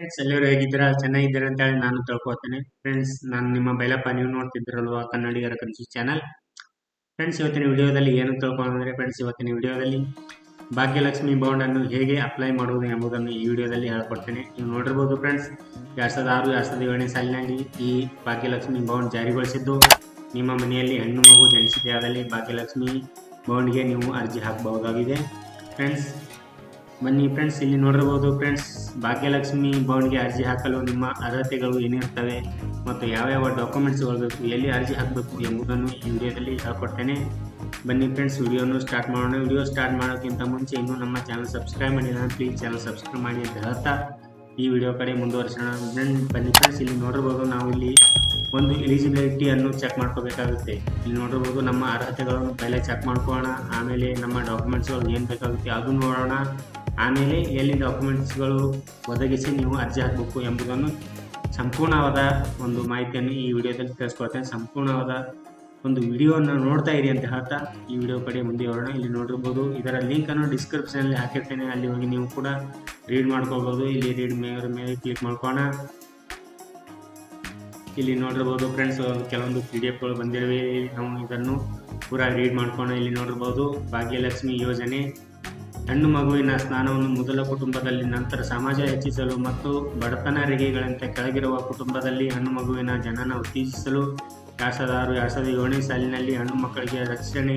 Friends ಎಲ್ಲರೂ ಹೇಗಿದ್ದೀರಾ? ಚೆನ್ನಾಗಿದ್ದೀರಾ ಅಂತ ಹೇಳಿ ನಾನು ತಿಳ್ಕೊತೀನಿ ಫ್ರೆಂಡ್ಸ್ ನಾನು ನಿಮ್ಮ ಬೈಲಪ್ಪ, ನೀವು ನೋಡ್ತಿದ್ರಲ್ವಾ ಕನ್ನಡಿಗರ ಕನ್ಸು ಚಾನಲ್ ಫ್ರೆಂಡ್ಸ್ ಇವತ್ತಿನ ವಿಡಿಯೋದಲ್ಲಿ ಏನು ತಿಳ್ಕೊಂಡ್ರೆ ಫ್ರೆಂಡ್ಸ್ ಇವತ್ತಿನ ವಿಡಿಯೋದಲ್ಲಿ ಭಾಗ್ಯಲಕ್ಷ್ಮಿ ಬೌಂಡ್ ಅನ್ನು ಹೇಗೆ ಅಪ್ಲೈ ಮಾಡುವುದು ಎಂಬುದನ್ನು ಈ ವಿಡಿಯೋದಲ್ಲಿ ಹೇಳ್ಕೊಡ್ತೇನೆ. ನೀವು ನೋಡಿರ್ಬೋದು ಫ್ರೆಂಡ್ಸ್ ಎರಡ್ ಸಾವಿರದ ಆರು, ಎರಡ್ ಸಾವಿರದ ಏಳನೇ ಸಾಲಿನಲ್ಲಿ ಈ ಭಾಗ್ಯಲಕ್ಷ್ಮಿ ಬಾಂಡ್ ಜಾರಿಗೊಳಿಸಿದ್ದು ನಿಮ್ಮ ಮನೆಯಲ್ಲಿ ಹೆಣ್ಣು ಮಗು ಜನಿಸಿದೆ ಆದಲ್ಲಿ ಭಾಗ್ಯಲಕ್ಷ್ಮಿ ಬಾಂಡ್ಗೆ ನೀವು ಅರ್ಜಿ ಹಾಕಬಹುದಾಗಿದೆ. ಫ್ರೆಂಡ್ಸ್ ಬನ್ನಿ ಫ್ರೆಂಡ್ಸ್ ಇಲ್ಲಿ ನೋಡಿರ್ಬೋದು ಫ್ರೆಂಡ್ಸ್ ಭಾಗ್ಯಲಕ್ಷ್ಮಿ ಬಾಂಡ್ಗೆ ಅರ್ಜಿ ಹಾಕಲು ನಿಮ್ಮ ಅರ್ಹತೆಗಳು ಏನಿರ್ತವೆ ಮತ್ತು ಯಾವ್ಯಾವ ಡಾಕ್ಯುಮೆಂಟ್ಸ್ಗಳು ಬೇಕು, ಎಲ್ಲಿ ಅರ್ಜಿ ಹಾಕಬೇಕು ಎಂಬುದನ್ನು ಈ ವಿಡಿಯೋದಲ್ಲಿ ಹೇಳ್ಕೊಡ್ತೇನೆ. ಬನ್ನಿ ಫ್ರೆಂಡ್ಸ್ ವಿಡಿಯೋನು ಸ್ಟಾರ್ಟ್ ಮಾಡೋಣ. ವಿಡಿಯೋ ಸ್ಟಾರ್ಟ್ ಮಾಡೋಕ್ಕಿಂತ ಮುಂಚೆ ಇನ್ನೂ ನಮ್ಮ ಚಾನಲ್ ಸಬ್ಸ್ಕ್ರೈಬ್ ಮಾಡಿಲ್ಲ ಪ್ಲೀಸ್ ಚಾನಲ್ ಸಬ್ಸ್ಕ್ರೈಬ್ ಮಾಡಿ ಅಂತ ಹೇಳ್ತಾ ಈ ವಿಡಿಯೋ ಕಡೆ ಮುಂದುವರಿಸೋಣ. ಬನ್ನಿ ಫ್ರೆಂಡ್ಸ್ ಇಲ್ಲಿ ನೋಡಿರ್ಬೋದು ನಾವು ಇಲ್ಲಿ ಒಂದು ಎಲಿಜಿಬಿಲಿಟಿಯನ್ನು ಚೆಕ್ ಮಾಡ್ಕೋಬೇಕಾಗುತ್ತೆ. ಇಲ್ಲಿ ನೋಡಿರ್ಬೋದು ನಮ್ಮ ಅರ್ಹತೆಗಳನ್ನು ಪೈಲೆ ಚೆಕ್ ಮಾಡ್ಕೊಳ್ಳೋಣ. ಆಮೇಲೆ ನಮ್ಮ ಡಾಕ್ಯುಮೆಂಟ್ಸ್ಗಳು ಏನು ಬೇಕಾಗುತ್ತೆ ಅದು ನೋಡೋಣ. ಆಮೇಲೆ ಎಲ್ಲಿ ಡಾಕ್ಯುಮೆಂಟ್ಸ್ಗಳು ಒದಗಿಸಿ ನೀವು ಅರ್ಜಿ ಹಾಕಬೇಕು ಎಂಬುದನ್ನು ಸಂಪೂರ್ಣವಾದ ಒಂದು ಮಾಹಿತಿಯನ್ನು ಈ ವಿಡಿಯೋದಲ್ಲಿ ತಿಳಿಸ್ಕೊಡ್ತೇನೆ. ಸಂಪೂರ್ಣವಾದ ಒಂದು ವಿಡಿಯೋನ ನೋಡ್ತಾ ಇರಿ ಅಂತ ಹೇಳ್ತಾ ಈ ವಿಡಿಯೋ ಕಡೆ ಮುಂದೆ ಹೋಗೋಣ. ಇಲ್ಲಿ ನೋಡಿರ್ಬೋದು ಇದರ ಲಿಂಕನ್ನು ಡಿಸ್ಕ್ರಿಪ್ಷನಲ್ಲಿ ಹಾಕಿರ್ತೇನೆ. ಅಲ್ಲಿ ಹೋಗಿ ನೀವು ಕೂಡ ರೀಡ್ ಮಾಡ್ಕೋಬೋದು. ಇಲ್ಲಿ ರೀಡ್ ಮೇಲೆ ಮೇಲೆ ಕ್ಲಿಕ್ ಮಾಡ್ಕೋಣ. ಇಲ್ಲಿ ನೋಡಿರ್ಬೋದು ಫ್ರೆಂಡ್ಸ್ ಕೆಲವೊಂದು ಪಿ ಡಿ ಎಫ್ಗಳು ಬಂದಿರುವೆ ನಾವು ಇದನ್ನು ಪೂರ ರೀಡ್ ಮಾಡ್ಕೋಣ. ಇಲ್ಲಿ ನೋಡಿರ್ಬೋದು ಭಾಗ್ಯಲಕ್ಷ್ಮಿ ಯೋಜನೆ. ಹೆಣ್ಣು ಮಗುವಿನ ಸ್ನಾನವನ್ನು ಮೊದಲ ಕುಟುಂಬದಲ್ಲಿ, ನಂತರ ಸಮಾಜ ಹೆಚ್ಚಿಸಲು ಮತ್ತು ಬಡತನ ರೇಖೆಗಳಂತೆ ಕೆಳಗಿರುವ ಕುಟುಂಬದಲ್ಲಿ ಹೆಣ್ಣು ಮಗುವಿನ ಜನನ ಉತ್ತೇಜಿಸಲು ಎರಡ್ ಸಾವಿರದ ಆರು ಎರಡ್ ಸಾವಿರದ ಏಳನೇ ಸಾಲಿನಲ್ಲಿ ಹೆಣ್ಣು ಮಕ್ಕಳಿಗೆ ರಕ್ಷಣೆ,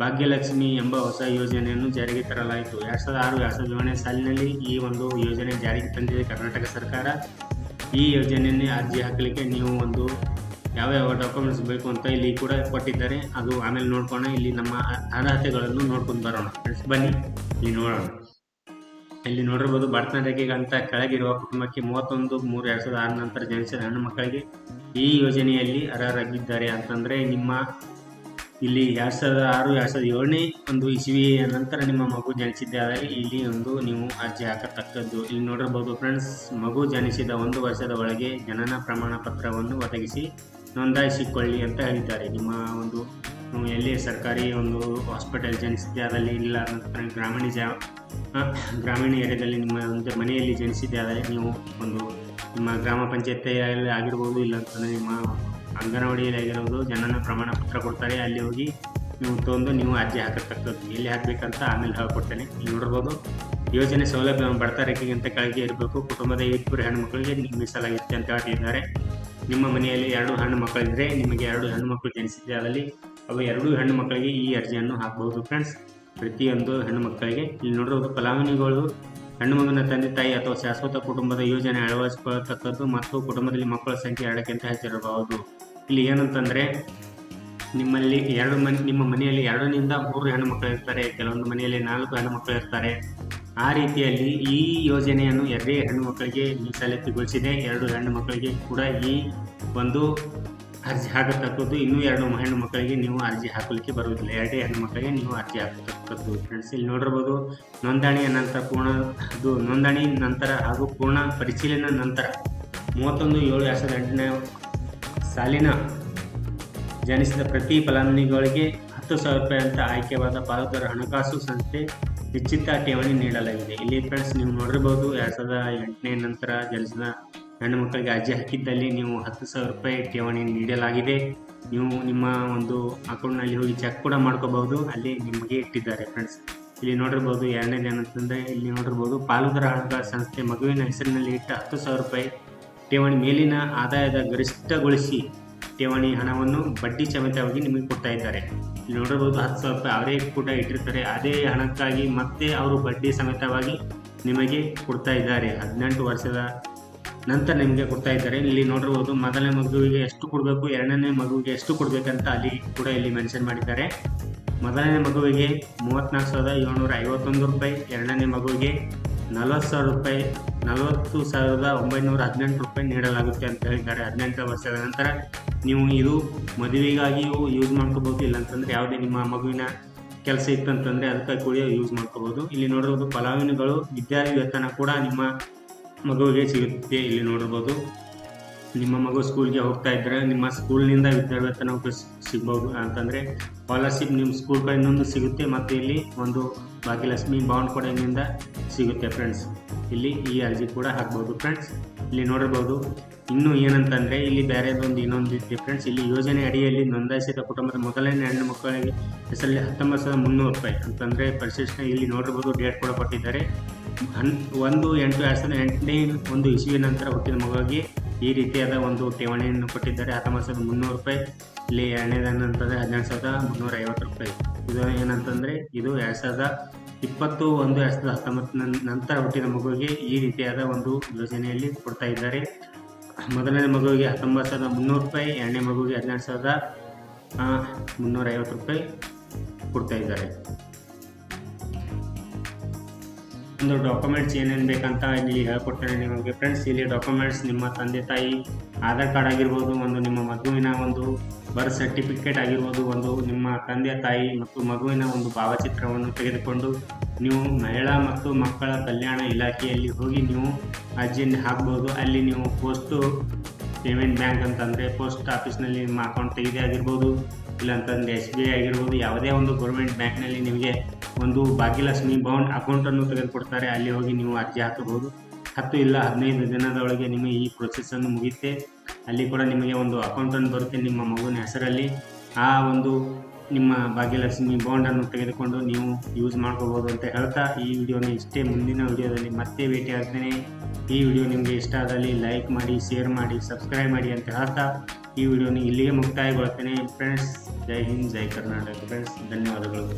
ಭಾಗ್ಯಲಕ್ಷ್ಮಿ ಎಂಬ ಹೊಸ ಯೋಜನೆಯನ್ನು ಜಾರಿಗೆ ತರಲಾಯಿತು. ಎರಡ್ ಸಾವಿರದ ಆರು ಎರಡ್ ಸಾವಿರದ ಏಳನೇ ಸಾಲಿನಲ್ಲಿ ಈ ಒಂದು ಯೋಜನೆ ಜಾರಿಗೆ ತಂದಿದೆ ಕರ್ನಾಟಕ ಸರ್ಕಾರ. ಈ ಯೋಜನೆಯನ್ನೇ ಅರ್ಜಿ ಹಾಕಲಿಕ್ಕೆ ನೀವು ಒಂದು ಯಾವ ಯಾವ ಡಾಕ್ಯುಮೆಂಟ್ಸ್ ಬೇಕು ಅಂತ ಇಲ್ಲಿ ಕೂಡ ಕೊಟ್ಟಿದ್ದಾರೆ. ಅದು ಆಮೇಲೆ ನೋಡ್ಕೋಣ. ಇಲ್ಲಿ ನಮ್ಮ ಅರ್ಹತೆಗಳನ್ನು ನೋಡ್ಕೊಂಡು ಬರೋಣ. ಫ್ರೆಂಡ್ಸ್ ಬನ್ನಿ. ಇಲ್ಲಿ ನೋಡೋಣ. ಇಲ್ಲಿ ನೋಡಿರ್ಬೋದು ಬಡತನ ಅಂತ ಕೆಳಗಿರುವ ಕುಟುಂಬಕ್ಕೆ ಮೂವತ್ತೊಂದು, ಮೂರು ಎರಡ್ ಸಾವಿರದ ಆರು ನಂತರ ಜನಿಸಿದ ಹೆಣ್ಣು ಮಕ್ಕಳಿಗೆ ಈ ಯೋಜನೆಯಲ್ಲಿ ಅರ್ಹರಾಗಿದ್ದಾರೆ ಅಂತಂದ್ರೆ ನಿಮ್ಮ ಇಲ್ಲಿ ಎರಡ್ ಸಾವಿರದ ಆರು, ಎರಡ್ ಸಾವಿರದ ಏಳನೇ ಒಂದು ಇಸವಿಯ ನಂತರ ನಿಮ್ಮ ಮಗು ಜನಿಸಿದ್ದೇ ಆದರೆ ಇಲ್ಲಿ ಒಂದು ನೀವು ಅರ್ಜಿ ಹಾಕತಕ್ಕದ್ದು. ಇಲ್ಲಿ ನೋಡಿರ್ಬೋದು ಫ್ರೆಂಡ್ಸ್ ಮಗು ಜನಿಸಿದ ಒಂದು ವರ್ಷದ ಒಳಗೆ ಜನನ ಪ್ರಮಾಣ ಪತ್ರವನ್ನು ಒದಗಿಸಿ ನೋಂದಾಯಿಸಿಕೊಳ್ಳಿ ಅಂತ ಹೇಳಿದ್ದಾರೆ. ನಿಮ್ಮ ಒಂದು ನೀವು ಎಲ್ಲಿ ಸರ್ಕಾರಿ ಒಂದು ಹಾಸ್ಪಿಟಲ್ ಜನಿಸಿದೆ ಅದರಲ್ಲಿ ಇಲ್ಲ ಅಂತಂದರೆ ಗ್ರಾಮೀಣ ಜಾ ಗ್ರಾಮೀಣ ಏರಿಯಾದಲ್ಲಿ ನಿಮ್ಮ ಒಂದು ಮನೆಯಲ್ಲಿ ಜನಿಸಿದೆ ಆದರೆ ನೀವು ಒಂದು ನಿಮ್ಮ ಗ್ರಾಮ ಪಂಚಾಯತಿಯಲ್ಲಿ ಆಗಿರ್ಬೋದು ಇಲ್ಲ ಅಂತಂದರೆ ನಿಮ್ಮ ಅಂಗನವಾಡಿಯಲ್ಲಿ ಆಗಿರ್ಬೋದು, ಜನನ ಪ್ರಮಾಣ ಪತ್ರ ಕೊಡ್ತಾರೆ, ಅಲ್ಲಿ ಹೋಗಿ ನೀವು ತೊಗೊಂಡು ನೀವು ಅರ್ಜಿ ಹಾಕತಕ್ಕದ್ದು. ಎಲ್ಲಿ ಹಾಕಬೇಕಂತ ಆಮೇಲೆ ಹೇಳ್ಕೊಡ್ತೇನೆ. ಇಲ್ಲಿ ನೋಡ್ಬೋದು, ಯೋಜನೆ ಸೌಲಭ್ಯ ರೇಖೆಗಿಂತ ಕೆಳಗೆ ಇರಬೇಕು. ಕುಟುಂಬದ ಇಬ್ಬರು ಹೆಣ್ಮಕ್ಳಿಗೆ ಮೀಸಲಾಗಿರುತ್ತೆ ಅಂತ ಹೇಳ್ತಿದ್ದಾರೆ ನಿಮ್ಮ ಮನೆಯಲ್ಲಿ ಎರಡು ಹೆಣ್ಣು ಮಕ್ಕಳಿದ್ರೆ ನಿಮಗೆ ಎರಡು ಹೆಣ್ಣು ಮಕ್ಕಳು ಜನಿಸಿದ್ರೆ ಅದರಲ್ಲಿ ಅವು ಎರಡೂ ಹೆಣ್ಣು ಮಕ್ಕಳಿಗೆ ಈ ಅರ್ಜಿಯನ್ನು ಹಾಕಬಹುದು ಫ್ರೆಂಡ್ಸ್ ಪ್ರತಿಯೊಂದು ಹೆಣ್ಣು ಮಕ್ಕಳಿಗೆ. ಇಲ್ಲಿ ನೋಡಿರೋದು ಫಲಾನುಭವಿಗಳು, ಹೆಣ್ಣು ಮಗನ ತಂದೆ ತಾಯಿ ಅಥವಾ ಶಾಶ್ವತ ಕುಟುಂಬದ ಯೋಜನೆ ಅಳವಡಿಸಿಕೊಳ್ಳತಕ್ಕದ್ದು ಮತ್ತು ಕುಟುಂಬದಲ್ಲಿ ಮಕ್ಕಳ ಸಂಖ್ಯೆ ಎರಡಕ್ಕಿಂತ ಹೆಚ್ಚಿರಬಹುದು ಇಲ್ಲಿ ಏನಂತಂದ್ರೆ, ನಿಮ್ಮಲ್ಲಿ ಎರಡು ಮನೆ, ನಿಮ್ಮ ಮನೆಯಲ್ಲಿ ಎರಡರಿಂದ ಮೂರು ಹೆಣ್ಣು ಮಕ್ಕಳು ಇರ್ತಾರೆ ಕೆಲವೊಂದು ಮನೆಯಲ್ಲಿ ನಾಲ್ಕು ಹೆಣ್ಣು ಮಕ್ಕಳು ಇರ್ತಾರೆ ಆ ರೀತಿಯಲ್ಲಿ ಈ ಯೋಜನೆಯನ್ನು ಎರಡೇ ಹೆಣ್ಣು ಮಕ್ಕಳಿಗೆ ಮೀಸಲೆತ್ತಿಗೊಳಿಸಿದೆ ಎರಡು ಹೆಣ್ಣು ಮಕ್ಕಳಿಗೆ ಕೂಡ ಈ ಒಂದು ಅರ್ಜಿ ಹಾಕತಕ್ಕದ್ದು. ಇನ್ನೂ ಎರಡು ಹೆಣ್ಣು ಮಕ್ಕಳಿಗೆ ನೀವು ಅರ್ಜಿ ಹಾಕಲಿಕ್ಕೆ ಬರುವುದಿಲ್ಲ. ಎರಡೇ ಹೆಣ್ಣು ಮಕ್ಕಳಿಗೆ ನೀವು ಅರ್ಜಿ ಹಾಕತಕ್ಕದ್ದು. ಫ್ರೆಂಡ್ಸ್, ಇಲ್ಲಿ ನೋಡಿರ್ಬೋದು ನೋಂದಣಿಯ ನಂತರ ಪೂರ್ಣ, ಅದು ನೋಂದಣಿ ನಂತರ ಹಾಗೂ ಪೂರ್ಣ ಪರಿಶೀಲನೆ ನಂತರ ಮೂವತ್ತೊಂದು ಏಳು ಎರಡು ಸಾವಿರದ ಎಂಟನೇ ಸಾಲಿನ ಜನಿಸಿದ ಪ್ರತಿ ಫಲಾನುಭವಿಗಳಿಗೆ ಹತ್ತು ಸಾವಿರ ರೂಪಾಯಿ ಅಂತ ಆಯ್ಕೆವಾದ ಪಾಲಕರ ಹಣಕಾಸು ಸಂಸ್ಥೆ ನಿಶ್ಚಿತ ಠೇವಣಿ ನೀಡಲಾಗಿದೆ. ಇಲ್ಲಿ ಫ್ರೆಂಡ್ಸ್ ನೀವು ನೋಡಿರ್ಬೋದು, ಎರಡು ಸಾವಿರದ ಎಂಟನೇ ನಂತರ ಜನಿಸಿದ ಹೆಣ್ಣು ಮಕ್ಕಳಿಗೆ ಅರ್ಜಿ ಹಾಕಿದ್ದಲ್ಲಿ ನೀವು ಹತ್ತು ಸಾವಿರ ರೂಪಾಯಿ ಠೇವಣಿ ನೀಡಲಾಗಿದೆ. ನೀವು ನಿಮ್ಮ ಒಂದು ಅಕೌಂಟ್ನಲ್ಲಿ ಹೋಗಿ ಚೆಕ್ ಕೂಡ ಮಾಡ್ಕೋಬಹುದು. ಅಲ್ಲಿ ನಿಮಗೆ ಇಟ್ಟಿದ್ದಾರೆ ಫ್ರೆಂಡ್ಸ್ ಇಲ್ಲಿ ನೋಡಿರ್ಬೋದು ಎರಡನೇದು ಏನಂತಂದರೆ ಇಲ್ಲಿ ನೋಡಿರ್ಬೋದು, ಪಾಲುದಾರ ಹಣಕಾಸು ಸಂಸ್ಥೆ ಮಗುವಿನ ಹೆಸರಿನಲ್ಲಿ ಇಟ್ಟ ಹತ್ತು ಸಾವಿರ ರೂಪಾಯಿ ಠೇವಣಿ ಮೇಲಿನ ಆದಾಯದ ಗರಿಷ್ಠಗೊಳಿಸಿ ಠೇವಣಿ ಹಣವನ್ನು ಬಡ್ಡಿ ಸಮೇತವಾಗಿ ನಿಮಗೆ ಕೊಡ್ತಾ ಇದ್ದಾರೆ. ನೋಡಿರ್ಬೋದು ಹತ್ತು ಸಾವಿರ ರೂಪಾಯಿ ಅವರೇ ಕೂಡ ಇಟ್ಟಿರ್ತಾರೆ. ಅದೇ ಹಣಕ್ಕಾಗಿ ಮತ್ತೆ ಅವರು ಬಡ್ಡಿ ಸಮೇತವಾಗಿ ನಿಮಗೆ ಕೊಡ್ತಾ ಇದ್ದಾರೆ. ಹದಿನೆಂಟು ವರ್ಷದ ನಂತರ ನಿಮಗೆ ಕೊಡ್ತಾ ಇದ್ದಾರೆ. ಇಲ್ಲಿ ನೋಡಿರ್ಬೋದು ಮೊದಲನೇ ಮಗುವಿಗೆ ಎಷ್ಟು ಕೊಡಬೇಕು, ಎರಡನೇ ಮಗುವಿಗೆ ಎಷ್ಟು ಕೊಡಬೇಕಂತ ಅಲ್ಲಿ ಕೂಡ ಇಲ್ಲಿ ಮೆನ್ಷನ್ ಮಾಡಿದ್ದಾರೆ. ಮೊದಲನೇ ಮಗುವಿಗೆ ಮೂವತ್ತ್ನಾಲ್ಕು ಸಾವಿರದ ಏಳ್ನೂರ ಐವತ್ತೊಂದು ರೂಪಾಯಿ, ಎರಡನೇ ಮಗುವಿಗೆ ನಲವತ್ತು ಸಾವಿರ ರೂಪಾಯಿ, ನಲವತ್ತು ಸಾವಿರದ ಒಂಬೈನೂರ ಹದಿನೆಂಟು ರೂಪಾಯಿ ನೀಡಲಾಗುತ್ತೆ ಅಂತ ಹೇಳಿದ್ದಾರೆ. ಹದಿನೆಂಟು ವರ್ಷದ ನಂತರ ನೀವು ಇದು ಮದುವೆಗಾಗಿಯೂ ಯೂಸ್ ಮಾಡ್ಕೋಬೋದು ಇಲ್ಲಾಂತಂದರೆ ಯಾವುದೇ ನಿಮ್ಮ ಮಗುವಿನ ಕೆಲಸ ಇತ್ತಂತಂದರೆ ಅದಕ್ಕಾಗಿ ಕೂಡ ಯೂಸ್ ಮಾಡ್ಕೋಬೋದು ಇಲ್ಲಿ ನೋಡಿರ್ಬೋದು ಫಲಾನುಭವಿಗಳು ವಿದ್ಯಾರ್ಥಿ ವೇತನ ಕೂಡ ನಿಮ್ಮ ಮಗುವಿಗೆ ಸಿಗುತ್ತೆ ಇಲ್ಲಿ ನೋಡಿರ್ಬೋದು. ನಿಮ್ಮ ಮಗು ಸ್ಕೂಲ್ಗೆ ಹೋಗ್ತಾ ಇದ್ದರೆ ನಿಮ್ಮ ಸ್ಕೂಲ್ನಿಂದ ವೇತನ ಸಿಗ್ಬೋದು. ಅಂತಂದರೆ ಸ್ಕಾಲರ್ಶಿಪ್ ನಿಮ್ಮ ಸ್ಕೂಲ್ ಕಡೆಯಿಂದ ಸಿಗುತ್ತೆ. ಮತ್ತು ಇಲ್ಲಿ ಒಂದು ಭಾಗ್ಯಲಕ್ಷ್ಮಿ ಬಾಂಡ್ ಕೋಡಿಂಗ್ನಿಂದ ಸಿಗುತ್ತೆ ಫ್ರೆಂಡ್ಸ್ ಇಲ್ಲಿ ಈ ಅರ್ಜಿ ಕೂಡ ಹಾಕ್ಬೋದು ಫ್ರೆಂಡ್ಸ್ ಇಲ್ಲಿ ನೋಡಿರ್ಬೋದು ಇನ್ನೂ ಏನಂತಂದರೆ ಇಲ್ಲಿ ಬೇರೆದೊಂದು ಇನ್ನೊಂದು ಇದೆ ಫ್ರೆಂಡ್ಸ್ ಇಲ್ಲಿ ಯೋಜನೆ ಅಡಿಯಲ್ಲಿ ನೋಂದಾಯಿಸಿದ ಕುಟುಂಬದ ಮೊದಲನೇ ಹೆಣ್ಣು ಮಕ್ಕಳಿಗೆ ಹೆಸರಲ್ಲಿ ಹತ್ತೊಂಬತ್ತು ಸಾವಿರದ ಮುನ್ನೂರು ರೂಪಾಯಿ ಅಂತಂದರೆ ಪರಿಶಿಷ್ಟ ಇಲ್ಲಿ ನೋಡಿರ್ಬೋದು ಡೇಟ್ ಕೂಡ ಕೊಟ್ಟಿದ್ದಾರೆ. ಹನ್, ಒಂದು ಎಂಟು, ಎರಡು ಸಾವಿರದ ಎಂಟನೇ ಒಂದು ಇಸುವಿನ ನಂತರ ಹುಟ್ಟಿದ ಮಗುವಿಗೆ ಈ ರೀತಿಯಾದ ಒಂದು ಠೇವಣಿಯನ್ನು ಕೊಟ್ಟಿದ್ದಾರೆ. ಹತ್ತೊಂಬತ್ತು ಸಾವಿರದ ಮುನ್ನೂರು ರೂಪಾಯಿ. ಇಲ್ಲಿ ಎರಡನೇದಂತಂದರೆ ಹದಿನೆಂಟು ಸಾವಿರದ ಮುನ್ನೂರ ಐವತ್ತು ರೂಪಾಯಿ. ಇದು ಏನಂತಂದರೆ ಇದು ಎರಡು ಸಾವಿರದ ಇಪ್ಪತ್ತು ಒಂದು ಎರಡು ಸಾವಿರದ ಹತ್ತೊಂಬತ್ತು ನಂತರ ಹುಟ್ಟಿದ ಮಗುವಿಗೆ ಈ ರೀತಿಯಾದ ಒಂದು ಯೋಜನೆಯಲ್ಲಿ ಕೊಡ್ತಾ ಇದ್ದಾರೆ. ಮೊದಲನೇ ಮಗುವಿಗೆ ಹತ್ತೊಂಬತ್ತು ಸಾವಿರದ ಮುನ್ನೂರು ರೂಪಾಯಿ ಎರಡನೇ ಮಗುವಿಗೆ ಹದಿನೆಂಟು ಸಾವಿರದ ಆ, ಮುನ್ನೂರ ಐವತ್ತು ರೂಪಾಯಿ ಕೊಡ್ತಾ ಇದ್ದಾರೆ. ಒಂದು ಡಾಕ್ಯುಮೆಂಟ್ಸ್ ಏನೇನು ಬೇಕಂತ ಇಲ್ಲಿ ಹೇಳ್ಕೊಡ್ತೇನೆ ನಿಮಗೆ. ಫ್ರೆಂಡ್ಸ್ ಇಲ್ಲಿ ಡಾಕ್ಯುಮೆಂಟ್ಸ್ ನಿಮ್ಮ ತಂದೆ ತಾಯಿ, ಆಧಾರ್ ಕಾರ್ಡ್ ಆಗಿರ್ಬೋದು, ಒಂದು ನಿಮ್ಮ ಮಗುವಿನ ಒಂದು ಬರ್ತ್ ಸರ್ಟಿಫಿಕೇಟ್ ಆಗಿರ್ಬೋದು, ಒಂದು ನಿಮ್ಮ ತಂದೆ ತಾಯಿ ಮತ್ತು ಮಗುವಿನ ಒಂದು ಭಾವಚಿತ್ರವನ್ನು ತೆಗೆದುಕೊಂಡು ನೀವು ಮಹಿಳಾ ಮತ್ತು ಮಕ್ಕಳ ಕಲ್ಯಾಣ ಇಲಾಖೆಯಲ್ಲಿ ಹೋಗಿ ನೀವು ಅರ್ಜಿಯನ್ನು ಹಾಕ್ಬೋದು. ಅಲ್ಲಿ ನೀವು ಪೋಸ್ಟು ಪೇಮೆಂಟ್ ಬ್ಯಾಂಕ್ ಅಂತಂದರೆ ಪೋಸ್ಟ್ ಆಫೀಸ್ನಲ್ಲಿ ನಿಮ್ಮ ಅಕೌಂಟ್ ತೆಗೆದೇ ಆಗಿರ್ಬೋದು, ಇಲ್ಲಾಂತಂದರೆ ಎಸ್ ಬಿ ಐ ಆಗಿರ್ಬೋದು, ಯಾವುದೇ ಒಂದು ಗೌರ್ಮೆಂಟ್ ಬ್ಯಾಂಕ್ನಲ್ಲಿ ನಿಮಗೆ ಒಂದು ಭಾಗ್ಯಲಕ್ಷ್ಮಿ ಬೌಂಡ್ ಅಕೌಂಟನ್ನು ತೆಗೆದುಕೊಡ್ತಾರೆ, ಅಲ್ಲಿ ಹೋಗಿ ನೀವು ಅರ್ಜಿ ಹಾಕಬಹುದು. ಹತ್ತು ಇಲ್ಲ ಹದಿನೈದು ದಿನದೊಳಗೆ ನಿಮಗೆ ಈ ಪ್ರೊಸೆಸನ್ನು ಮುಗಿಯುತ್ತೆ. ಅಲ್ಲಿ ಕೂಡ ನಿಮಗೆ ಒಂದು ಅಕೌಂಟನ್ನು ಬರುತ್ತೆ ನಿಮ್ಮ ಮಗುವಿನ ಹೆಸರಲ್ಲಿ. ಆ ಒಂದು ನಿಮ್ಮ ಭಾಗ್ಯಲಕ್ಷ್ಮಿ ಬಾಂಡನ್ನು ತೆಗೆದುಕೊಂಡು ನೀವು ಯೂಸ್ ಮಾಡ್ಕೋಬೋದು ಅಂತ ಹೇಳ್ತಾ ಈ ವಿಡಿಯೋನ ಇಷ್ಟೇ ಮುಂದಿನ ವಿಡಿಯೋದಲ್ಲಿ ಮತ್ತೆ ಭೇಟಿ ಆಗ್ತೇನೆ. ಈ ವಿಡಿಯೋ ನಿಮಗೆ ಇಷ್ಟ ಆದಲ್ಲಿ ಲೈಕ್ ಮಾಡಿ ಶೇರ್ ಮಾಡಿ ಸಬ್ಸ್ಕ್ರೈಬ್ ಮಾಡಿ ಅಂತ ಹೇಳ್ತಾ ಈ ವಿಡಿಯೋನ ಇಲ್ಲಿಗೆ ಮುಕ್ತಾಯಗೊಳ್ತೇನೆ ಫ್ರೆಂಡ್ಸ್ ಜೈ ಹಿಂದ್ ಜೈ ಕರ್ನಾಟಕ ಫ್ರೆಂಡ್ಸ್ ಧನ್ಯವಾದಗಳು.